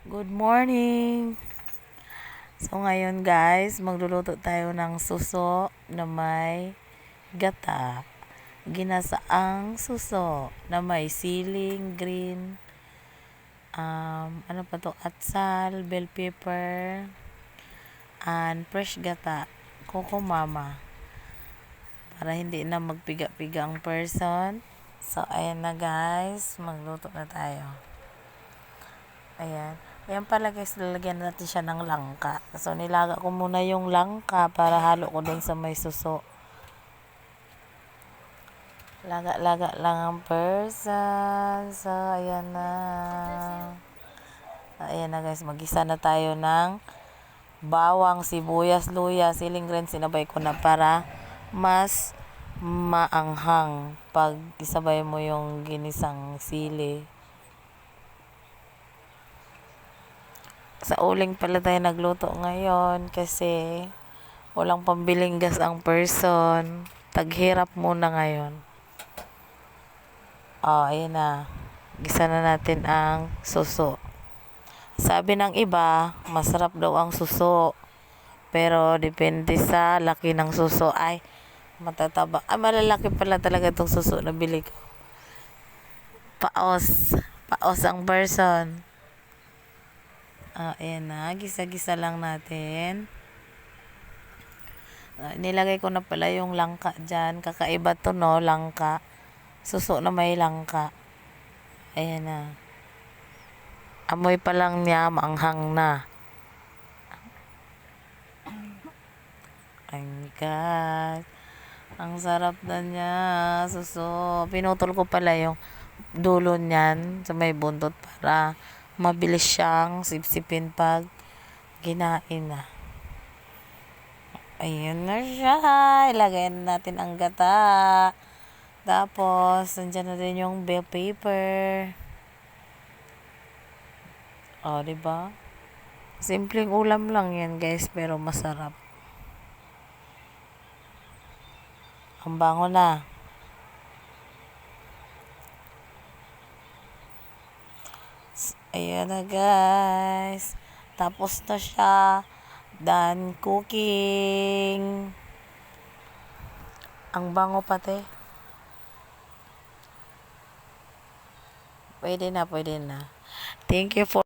Good morning! So ngayon guys, magluluto tayo ng suso na may gata. Ginasaang suso na may siling, green, um, ano pa to, atsal, bell pepper, and fresh gata, coco mama. Para hindi na magpiga-piga ang person. So ayan na guys, magluto na tayo. Ayan. Ayan pala guys, lalagyan natin siya ng langka. So, nilaga ko muna yung langka para halo ko dun sa may suso. Laga-laga lang ang person. So, ayan na. Ayan na guys, magisa na tayo ng bawang, sibuyas, luya, siling green. Sinabay ko na para mas maanghang pag isabay mo yung ginisang sili. Sa uling pala tayo nagluto ngayon kasi walang pambiling gas ang person. Taghirap muna ngayon. Oh, ayan na. Gisa na natin ang suso. Sabi ng iba, masarap daw ang suso. Pero depende sa laki ng suso. Ay, matataba. Ay, malalaki pala talaga itong suso na bili ko. Paos. Paos ang person. Ah, ayan na. Gisa-gisa lang natin. Ah, nilagay ko na pala yung langka dyan. Kakaiba to no, langka. Suso na may langka. Ayan na. Amoy pa lang niya, maanghang na. Ay God. Ang sarap na niya. Suso. Pinutol ko pala yung dulo niyan sa may buntot para mabilis siyang sipsipin pag ginain na. Ayun na siya. Ilagay na natin ang gata. Tapos, nandyan na din yung bell paper. O, oh, diba? Simpleng ulam lang yan, guys, pero masarap. Ang bango na. Ayan na guys. Tapos na siya. Done cooking. Ang bango pati. Pwede na, pwede na. Thank you for